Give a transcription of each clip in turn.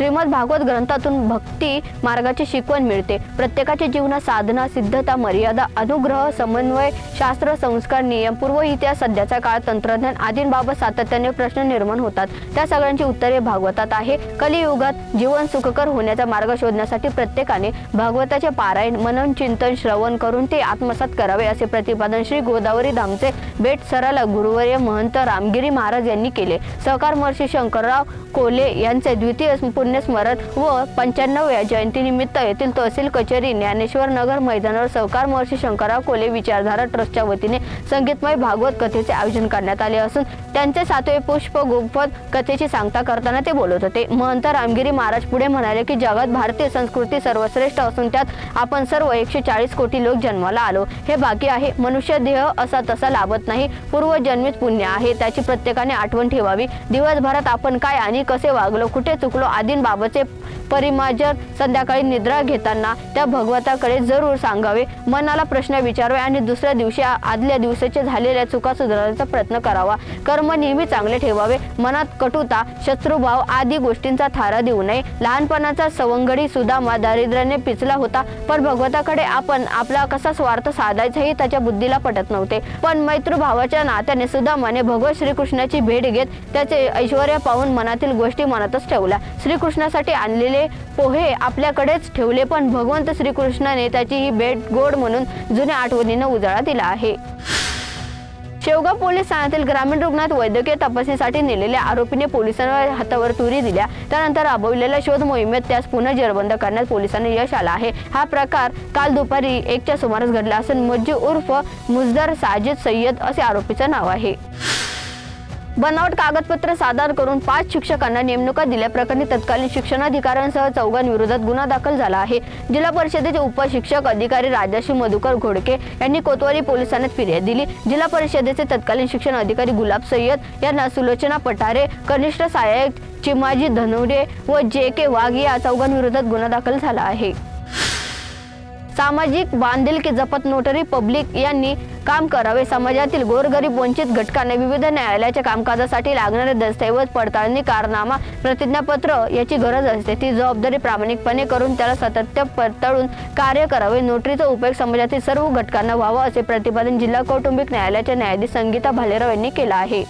श्रीमद भागवत ग्रंथातून भक्ती मार्गाची शिकवण मिळते. प्रत्येकाच्या जीवनात साधना सिद्धता मर्यादा अनुग्रह समन्वय शास्त्र संस्कार नियम पूर्व इतिहास सध्याचा काळ तंत्रज्ञान आदींबाबत सातत्याने प्रश्न निर्माण होतात. त्या सगळ्यांची उत्तरे भागवतात आहे. कलियुगात जीवन सुखकर होण्याचा मार्ग शोधण्यासाठी प्रत्येकाने भागवताचे पारायण मनन चिंतन श्रवण करून ते आत्मसात करावे असे प्रतिपादन श्री गोदावरी धामचे बेट सराला गुरुवर्य महंत रामगिरी महाराज यांनी केले. सहकार महर्षी शंकरराव कोले यांचे द्वितीय पुण्यस्मरण व पंच्याण्णव्या जयंतीनिमित्त येथील तहसील कचेरी ज्ञानेश्वर नगर मैदानावर सहकार महर्षी शंकरराव कोले विचारधारा ट्रस्टच्या वतीने संगीतमय भागवत कथेचे आयोजन करण्यात आले असून त्यांचे सातवे पुष्प गुप्त कथेची सांगता करताना ते बोलत होते. महंत रामगिरी महाराज पुढे म्हणाले की जगात भारतीय संस्कृती सर्वश्रेष्ठ असून त्यात आपण सर्व एकशे चाळीस कोटी लोक जन्माला आलो. हे बाकी आहे. मनुष्य देह असा तसा लाभत नाही. पूर्वजन्मित पुण्य आहे. त्याची प्रत्येकाने आठवण ठेवावी. दिवसभरात आपण काय आणि कसे वागलो कुठे चुकलो आदी बाबाचे परिमाजर संध्याकाळी निद्रा घेताना त्या भगवताकडे जरूर सांगावे. मनाला प्रश्न विचारावे आणि दुसऱ्या दिवशी आदल्या दिवसाचे झालेल्या चुका सुधारण्याचा प्रयत्न करावा. कर्म नेहमी चांगले ठेवावे. मनात कटुता शत्रुभाव आदी गोष्टींचा थारा देऊ नये. लहानपणाचा सवंगडी सुदामा दारिद्र्याने पिचला होता. पण भगवताकडे आपण आपला कसा स्वार्थ साधायचा हे त्याच्या बुद्धीला पटत नव्हते. पण मैत्रभावाच्या नात्याने सुदामाने भगवत श्रीकृष्णाची भेट घेत त्याचे ऐश्वर पाहून मनातील गोष्टी मनातच ठेवल्या. श्रीकृष्णासाठी आणलेले पोहे आपल्याकडेच ठेवले पण भगवंत श्रीकृष्णाने त्याची ही भेट गोड म्हणून जुन्या आठवणीनं उजाळा दिला आहे. शेवगाव पोलीस ठाण्यातील ग्रामीण रुग्णात वैद्यकीय तपासणीसाठी नेलेल्या आरोपीने पोलिसांवर हातावर तुरी दिल्या. त्यानंतर राबवलेल्या शोध मोहिमेत त्यास पुन्हा जेरबंद करण्यात पोलिसांना यश आलं आहे. हा प्रकार काल दुपारी एकच्या सुमारास घडला असून मज्जू उर्फ मुजदर साजिद सय्यद असे आरोपीचं नाव आहे. बनावट कागदपत्र सादर करून पाच शिक्षकांना नेमणुका दिल्याप्रकरणी तत्कालीन शिक्षणाधिकाऱ्यांसह चौघांविरोधात गुन्हा दाखल झाला आहे. जिल्हा परिषदेचे उपशिक्षक अधिकारी राजाशी मधुकर घोडके यांनी कोतवाली पोलिसांना फिर्याद दिली. जिल्हा परिषदेचे तत्कालीन शिक्षण अधिकारी गुलाब सय्यद यांना सुलोचना पठारे कनिष्ठ सहाय्यक चिमाजी धनवडे व जे के वाघ या चौघांविरोधात गुन्हा दाखल झाला आहे. सामाजिक बांधिलकी जपत नोटरी पब्लिक यांनी काम करावे. समाजातील गोरगरीब वंचित घटकांना विविध न्यायालयाच्या कामकाजासाठी लागणारे दस्तऐवज पडताळणी कारनामा प्रतिज्ञापत्र याची गरज असते. ती जबाबदारी प्रामाणिकपणे करून त्याला सातत्य पडताळून कार्य करावे. नोटरीचा उपयोग समाजातील सर्व घटकांना व्हावा असे प्रतिपादन जिल्हा कौटुंबिक न्यायालयाच्या न्यायाधीश संगीता भालेराव यांनी केलं आहे.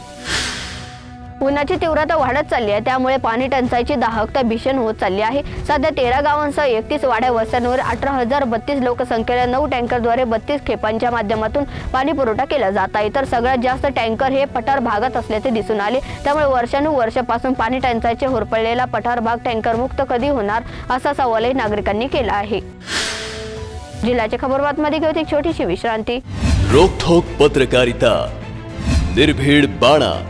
उन्हाची तीव्रता वाढत चालली आहे. त्यामुळे पाणी टंचाईची दाहकता भीषण होत चालली आहे. सध्या तेरा गावांसह एकतीस वाड्या वस्त्यांवर अठरा हजार बत्तीस लोकसंख्येला नऊ टँकरद्वारे बत्तीस खेपांच्या माध्यमातून पाणी पुरवठा केला जात आहे. तर सगळ्यात जास्त टँकर हे पठार भागात असल्याचे दिसून आले. त्यामुळे वर्षानुवर्षापासून पाणी टंचाईचे होरपळलेला पठार भाग टँकरमुक्त कधी होणार असा सवालही नागरिकांनी केला आहे. जिल्ह्याच्या खबरबातमध्ये घेऊ एक छोटीशी विश्रांती. रोखोक पत्रकारिता. निर्भीड बाणा.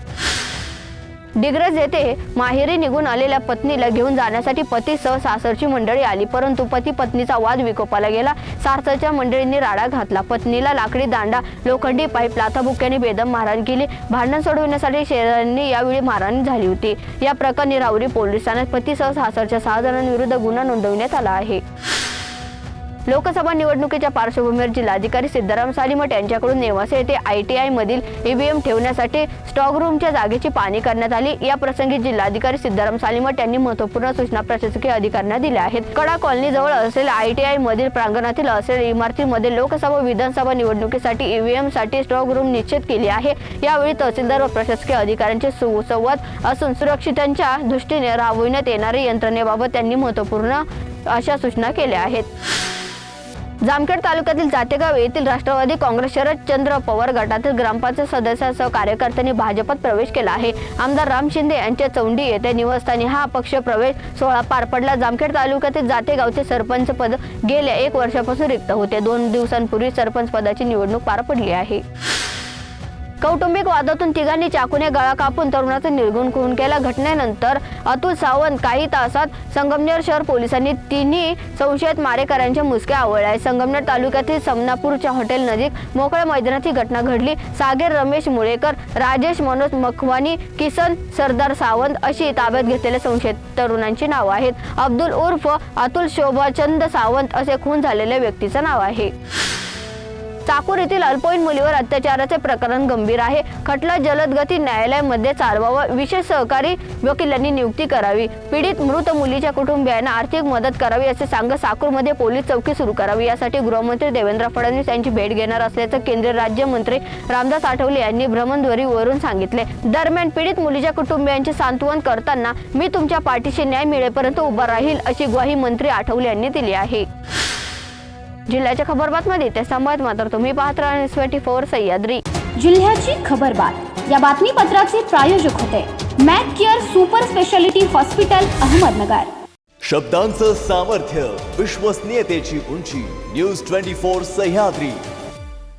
डिग्रज येथे माहेरी निघून आलेल्या पत्नीला घेऊन जाण्यासाठी पतीसह सासरची मंडळी आली परंतु पती पत्नीचा वाद विकोपाला गेला. सासरच्या मंडळींनी राडा घातला. पत्नीला लाकडी दांडा लोखंडी पाईप लाथाबुक्याने बेदम मारहाण केली. भांडण सोडविण्यासाठी शेजाऱ्यांनी यावेळी मारहाण झाली होती. या प्रकरणी रावरी पोलीस ठाण्यात पतीसह सासरच्या सहा जणांविरुद्ध गुन्हा नोंदवण्यात आला आहे. लोकसभा निवडणुकीच्या पार्श्वभूमीवर जिल्हाधिकारी सिद्धाराम सालीमठ यांच्याकडून नेवासे येथे आय टी आय मधील ईव्हीएम ठेवण्यासाठी स्टॉक रूमच्या जागेची पाहणी करण्यात आली. या प्रसंगी जिल्हाधिकारी सिद्धाराम सालीमठ यांनी महत्त्वपूर्ण सूचना प्रशासकीय अधिकाऱ्यांना दिल्या आहेत. कडा कॉलनी जवळ असलेल्या आय टी आय मधील प्रांगणातील असलेल्या इमारतीमध्ये लोकसभा विधानसभा निवडणुकीसाठी ईव्हीएमसाठी स्टॉक रूम निश्चित केली आहे. यावेळी तहसीलदार व प्रशासकीय अधिकाऱ्यांचे सुसंवाद असून सुरक्षितांच्या दृष्टीने राबविण्यात येणाऱ्या यंत्रणेबाबत त्यांनी महत्त्वपूर्ण अशा सूचना केल्या आहेत. जामखेड तालुक्यातील जातेगाव येथील राष्ट्रवादी काँग्रेस शरदचंद्र पवार गटातील ग्रामपंचायत सदस्यासह कार्यकर्त्यांनी भाजपात प्रवेश केला आहे. आमदार राम शिंदे यांच्या चौंडी येथे निवासस्थानी हा पक्ष प्रवेश सोहळा पार पडला. जामखेड तालुक्यातील जातेगावचे सरपंच पद गेल्या एक वर्षापासून रिक्त होते. दोन दिवसांपूर्वी सरपंच पदाची निवडणूक पार पडली आहे. कौटुंबिक वादातून तिघांनी चाकूने गळा कापून तरुणाचा निर्गुण खून केला. घटनेनंतर अतुल सावंत काही तासात संगमनेर शहर पोलिसांनी तिन्ही संशयित मारेकऱ्यांच्या मुसक्या आवळल्या संगमनेर तालुक्यातील समनापूरच्या हॉटेल नजीक मोकळ्या मैदानात ही घटना घडली. सागेर रमेश मुळेकर राजेश मनोज मखवानी किसन सरदार सावंत अशी ताब्यात घेतलेल्या संशयित तरुणांची नावं आहेत. अब्दुल उर्फ अतुल शोभाचंद सावंत असे खून झालेल्या व्यक्तीचं नाव आहे. चाकूर येथील अल्पवयीन मुलीवर अत्याचाराचे प्रकरण गंभीर आहे. खटला जलदगती न्यायालयामध्ये चालवावं. विशेष सहकारी वकिलांनी नियुक्ती करावी. पीडित मृत मुलीच्या कुटुंबियांना आर्थिक मदत करावी असे सांगत साकूरमध्ये पोलीस चौकी सुरू करावी. यासाठी गृहमंत्री देवेंद्र फडणवीस यांची भेट घेणार असल्याचं केंद्रीय राज्यमंत्री रामदास आठवले यांनी भ्रमणध्वरीवरून सांगितले. दरम्यान पीडित मुलीच्या कुटुंबियांचे सांत्वन करताना मी तुमच्या पाठीशी न्याय मिळेपर्यंत उभा राहील अशी ग्वाही मंत्री आठवले यांनी दिली आहे. जिल्ह्याच्या खबरबातमध्ये ते संवाद मात्र तुम्ही पाहत राहा ट्वेंटी फोर सह्याद्री. जिल्ह्याची खबरबात. या बातमीपत्राचे प्रायोजक होते Mac Care super speciality hospital Ahmednagar. शब्दांचं सामर्थ्य विश्वसनीयतेची उंची. News twenty four Sahyadri.